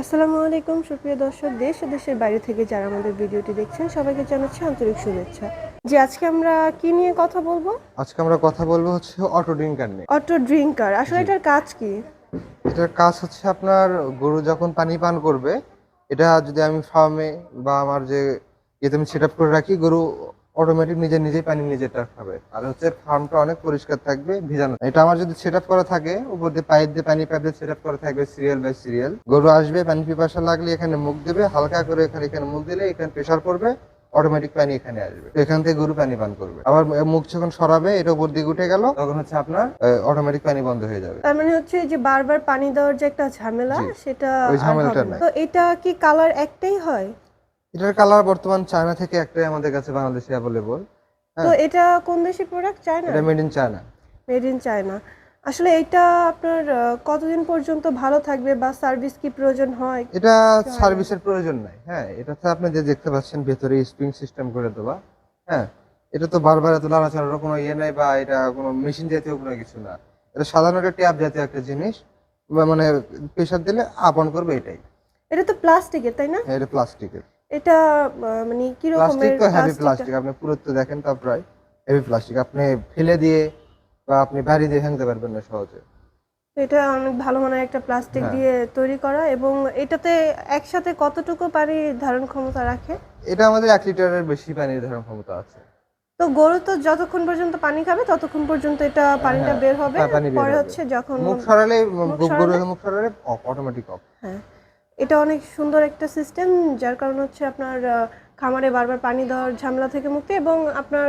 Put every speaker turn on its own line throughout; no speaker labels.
আসসালামু আলাইকুম সুপ্রিয় দর্শক। দেশ ও দেশের বাইরে থেকে যারা আমাদের ভিডিওটি দেখছেন সবাইকে জানাচ্ছি আন্তরিক শুভেচ্ছা। যে আজকে আমরা কি নিয়ে কথা বলব?
আজকে আমরা কথা বলব হচ্ছে অটো ড্রিঙ্কার নিয়ে।
অটো ড্রিঙ্কার আসলে এটার কাজ কি?
এটার কাজ হচ্ছে আপনার গরু যখন পানি পান করবে এটা যদি আমি ফার্মে বা আমার যে ইয়েতে আমি সেট আপ করে রাখি গরু অটোমেটিক নিজে নিজেই পানি নিজেরটা খাবে আর হচ্ছে ফার্মটা অনেক পরিষ্কার থাকবে ভিজানো এটা আমার যদি সেট করা থাকে উপর দিয়ে পাইপ দিয়ে পানি পাইপ দিয়ে সেট করা থাকবে সিরিয়াল বাই সিরিয়াল গরু আসবে পানি পিপাসা লাগলে এখানে মুখ দেবে হালকা করে এখানে এখানে মুখ দিলে এখানে প্রেশার পড়বে অটোমেটিক পানি এখানে আসবে। এখান থেকে গরু পানি পান করবে। আবার মুখ যখন সরাবে এটা উপর দিকে উঠে গেল তখন হচ্ছে আপনার অটোমেটিক পানি বন্ধ হয়ে যাবে।
তার মানে হচ্ছে যে বারবার পানি দেওয়ার যে একটা ঝামেলা সেটা
ওই ঝামেলাটা।
তো এটা কি কালার একটাই হয়?
এটার কালার বর্তমান চায়না থেকে একটাই আমাদের কাছে বাংলাদেশে অ্যাভেলেবল
তো। এটা কোন দেশের প্রোডাক্ট চায়না
এটা made in China
made in China আসলে এটা আপনার কতদিন পর্যন্ত ভালো থাকবে বা সার্ভিস কি প্রয়োজন হয়?
এটা সার্ভিসের প্রয়োজন নাই। হ্যাঁ এটাতে আপনি যে দেখতে পাচ্ছেন ভেতরে স্প্রিং সিস্টেম করে দেওয়া হ্যাঁ এটা তো বারবার এত নাড়াচাড়ার কোনো ইয়ে নাই বা এটা কোনো মেশিন জাতীয় কোনো কিছু না। এটা সাধারণত ট্যাপ জাতীয় একটা জিনিস। মানে প্রেশার দিলে আপন করবে এটাই।
এটা তো প্লাস্টিকের তাই না?
হ্যাঁ, এটা প্লাস্টিকের
এটা মানে কি রকমের প্লাস্টিক
তো হেভি প্লাস্টিক আপনি পুরুত্ব দেখেন তা প্রায় হেভি প্লাস্টিক আপনি ফেলে দিয়ে বা আপনি বাড়ি দিয়ে ভাঙতে পারবেন না সহজে।
এটা অনেক ভালো মানের একটা প্লাস্টিক
হ্যাঁ।
দিয়ে তৈরি করা এবং এটাতে একসাথে কতটুকু পানি ধারণ ক্ষমতা রাখে?
এটা আমাদের এক লিটারের বেশি পানি ধারণ ক্ষমতা আছে।
তো গরু তো যতক্ষণ পর্যন্ত পানি খাবে ততক্ষণ পর্যন্ত এটা পানিটা
হ্যাঁ,
বের হবে।
হ্যাঁ,
পরে হচ্ছে যখন
মুখ সরালে
মুখ
গরু? মুখ সরালে অটোমেটিক অফ।
হ্যাঁ। এটা অনেক সুন্দর একটা সিস্টেম যার কারণে হচ্ছে আপনার খামারে বারবার পানি দেওয়ার ঝামেলা থেকে মুক্তি এবং আপনার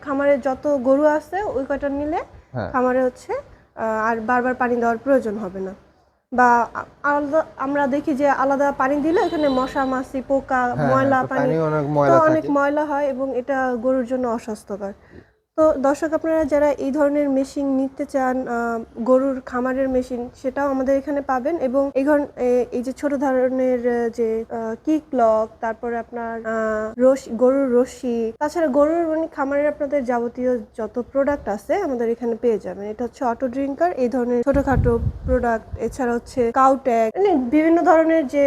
খামারে যত গরু আছে ওই কয়টা নিলে
হ্যাঁ।
খামারে হচ্ছে আর বারবার পানি দেওয়ার প্রয়োজন হবে না। বা আলাদা আমরা দেখি যে আলাদা পানি দিলে এখানে মশা মাছি পোকা
হ্যাঁ,
ময়লা পানি তো অনেক ময়লা হয় এবং এটা গরুর জন্য অস্বাস্থ্যকর। তো দর্শক আপনারা যারা এই ধরনের মেশিন নিতে চান গরুর খামারের মেশিন, সেটাও আমাদের এখানে পাবেন এবং এই এই যে ছোট ধরনের যে কিক লক তারপরে আপনার রশি, গরুর রশি, তাছাড়া গরুর মানে খামারের আপনাদের যাবতীয় যত প্রোডাক্ট আছে আমাদের এখানে পেয়ে যাবেন। এটা হচ্ছে অটো ড্রিঙ্কার এই ধরনের ছোটখাটো প্রোডাক্ট এছাড়া হচ্ছে কাউট্যাগ মানে বিভিন্ন ধরনের যে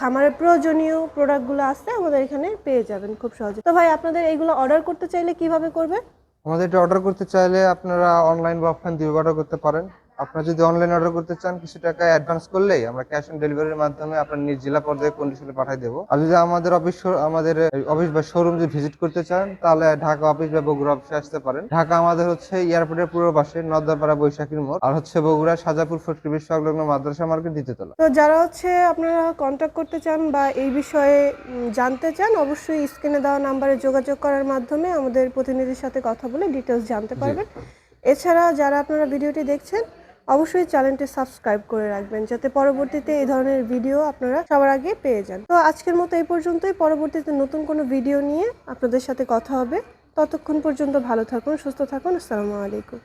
খামারের প্রয়োজনীয় প্রোডাক্টগুলো আছে আমাদের এখানে পেয়ে যাবেন খুব সহজে। তো ভাই, আপনাদের এইগুলো অর্ডার করতে চাইলে কীভাবে করবে
আমাদের এটা অর্ডার করতে চাইলে আপনারা অনলাইন বা অফলাইন দুই অর্ডার করতে পারেন। আপনারা যদি অনলাইন অর্ডার করতে চান কিছু টাকা অ্যাডভান্স করলেই আমরা ক্যাশ অন ডেলিভারির মাধ্যমে আপনার নিজ জেলা পর্যায়ে কন্ডিশনে পাঠিয়ে দেবো। আর যদি আমাদের অফিস আমাদের অফিস বা শোরুম যদি ভিজিট করতে চান তাহলে ঢাকা অফিস বা বগুড়া অফিসে আসতে পারেন। ঢাকা আমাদের হচ্ছে এয়ারপোর্টের পূর্ব পাশে নর্দাপাড়া বৈশাখীর মোড়। আর হচ্ছে বগুড়া সাজাপুর ফটকিবির সংলগ্ন মাদ্রাসা মার্কেট দ্বিতীয়তলা
তো যারা হচ্ছে আপনারা কন্ট্যাক্ট করতে চান বা এই বিষয়ে জানতে চান অবশ্যই স্ক্রিনে দেওয়া নাম্বারে যোগাযোগ করার মাধ্যমে আমাদের প্রতিনিধির সাথে কথা বলে ডিটেলস জানতে পারবেন। এছাড়া যারা আপনারা ভিডিওটি দেখছেন অবশ্যই চ্যানেলটি সাবস্ক্রাইব করে রাখবেন, যাতে পরবর্তীতে এই ধরনের ভিডিও আপনারা সবার আগে পেয়ে যান। তো আজকের মতো এই পর্যন্তই। পরবর্তীতে নতুন কোনো ভিডিও নিয়ে আপনাদের সাথে কথা হবে। ততক্ষণ পর্যন্ত ভালো থাকুন, সুস্থ থাকুন। আসসালামু আলাইকুম।